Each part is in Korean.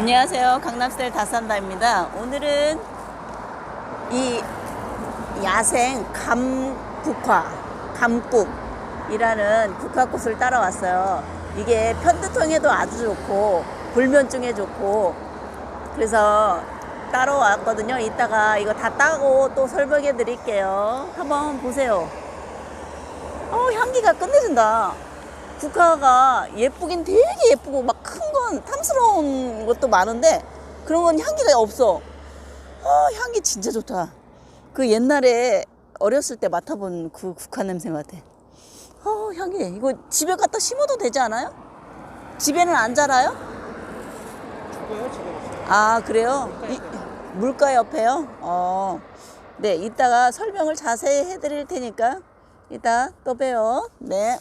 안녕하세요. 강남스타일 다산다입니다. 오늘은 이 야생 감국화, 감국이라는 국화꽃을 따라왔어요. 이게 편두통에도 아주 좋고 불면증에 좋고 그래서 따라왔거든요. 이따가 이거 다 따고 또 설명해 드릴게요. 한번 보세요. 어, 향기가 끝내준다. 국화가 예쁘긴 되게 예쁘고 막 큰 건 탐스러운 것도 많은데 그런 건 향기가 없어. 어, 향기 진짜 좋다. 그 옛날에 어렸을 때 맡아본 그 국화 냄새 같아. 어, 향기. 이거 집에 갖다 심어도 되지 않아요? 집에는 안 자라요? 아, 그래요? 이- 물가 옆에요? 어. 네, 이따가 설명을 자세히 해드릴 테니까 이따 또 봬요. 네.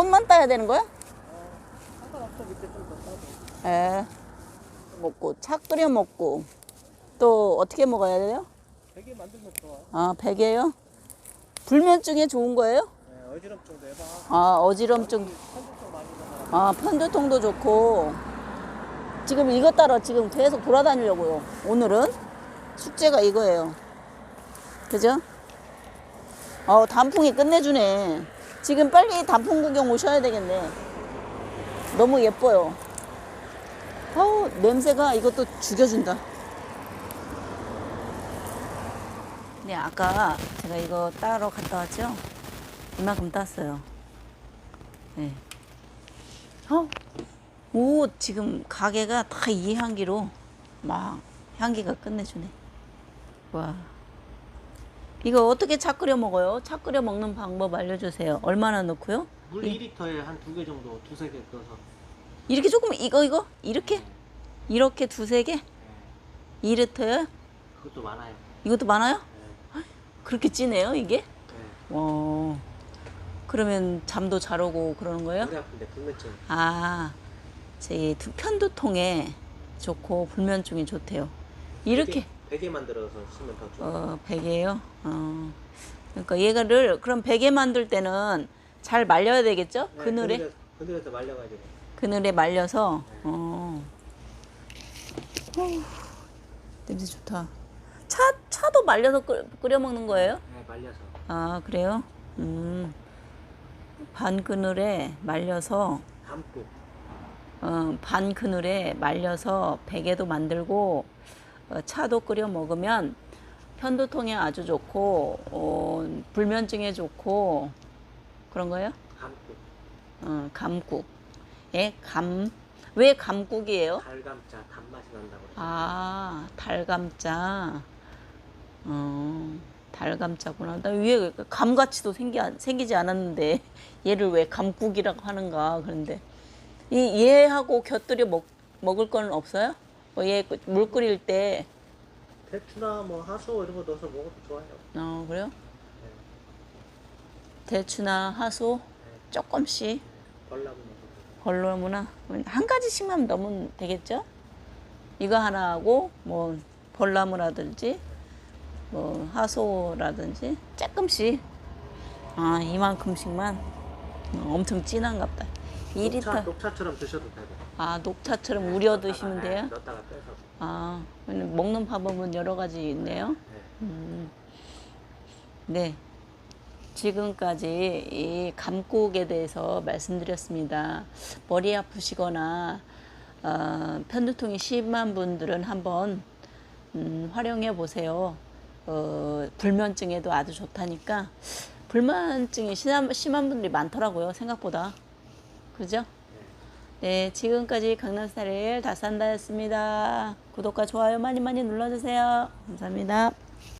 꽃만 따야 되는 거야? 상관없어 밑에 좀더 따고 예. 먹고, 차 끓여 먹고. 또 어떻게 먹어야 돼요? 되게 만들면 좋아 아, 베개요? 불면증에 좋은 거예요? 네, 어지럼증 내봐 아, 어지럼증. 편두통 많이 아, 편두통도 좋고. 지금 이것 따라 지금 계속 돌아다니려고요. 오늘은 숙제가 이거예요. 그죠? 어, 단풍이 끝내주네. 지금 빨리 단풍 구경 오셔야 되겠네. 너무 예뻐요. 어우, 냄새가 이것도 죽여준다. 네, 아까 제가 이거 따러 갔다 왔죠? 이만큼 땄어요. 네. 어? 오, 지금 가게가 다 이 향기로 막 향기가 끝내주네. 와. 이거 어떻게 차 끓여 먹어요? 차 끓여 먹는 방법 알려주세요. 얼마나 넣고요? 물 2리터에 한 두 개 정도 두세 개 넣어서 이렇게 조금 이거 이거 이렇게 이렇게 두세 개? 네, 2리터요? 그것도 많아요 이것도 많아요? 네, 그렇게 진해요 이게? 네. 와. 그러면 잠도 잘 오고 그러는 거예요? 머리 아픈데 불면증 아, 제 두- 편두통에 좋고 불면증에 좋대요. 이렇게 베개, 만들어서 쓰면 더 좋아 어 베개요. 어. 그러니까 얘가를 그럼 베개 만들 때는 잘 말려야 되겠죠? 네, 그늘에 그늘에- 그늘에서 말려가지고 그늘에 말려서. 어. 어우, 냄새 좋다. 차 차도 말려서 끓, 끓여 먹는 거예요? 네, 말려서 아 그래요? 음. 반 그늘에 말려서 담고 어, 반 그늘에 말려서 베개도 만들고 어, 차도 끓여 먹으면 편두통에 아주 좋고 어, 불면증에 좋고 그런 거예요? 감고 어, 감국. 예, 감. 왜 감국이에요? 달감자 단맛이 난다고 아, 달감자. 어, 달감자구나. 나 위에 감같이도 생기, 생기지 않았는데 얘를 왜 감국이라고 하는가 그런데 이 얘하고 곁들여 먹, 먹을 건 없어요? 뭐 얘 물 끓일 때, 대추나 뭐 하수 이런 거 넣어서 먹어도 좋아요. 어, 그래요? 네, 대추나 하소? 조금씩? 벌나무 넣어서 걸러무나. 한 가지씩만 넣으면 되겠죠? 이거 하나 하고 뭐 벌나무라든지 뭐 하소라든지 조금씩. 아 이만큼씩만. 어, 엄청 진한갑다. 녹차, 2리터. 녹차처럼 드셔도 되고 아 녹차처럼 우려 드시면 네, 돼요? 넣었다가 빼서 아 먹는 방법은 여러 가지 있네요. 네. 네. 지금까지 이 감국에 대해서 말씀드렸습니다. 머리 아프시거나 어, 편두통이 심한 분들은 한번 음, 활용해 보세요. 어, 불면증에도 아주 좋다니까 불면증이 심한, 심한 분들이 많더라고요. 생각보다. 그죠? 네, 지금까지 강남스타일 다산다였습니다. 구독과 좋아요 많이 많이 눌러주세요. 감사합니다.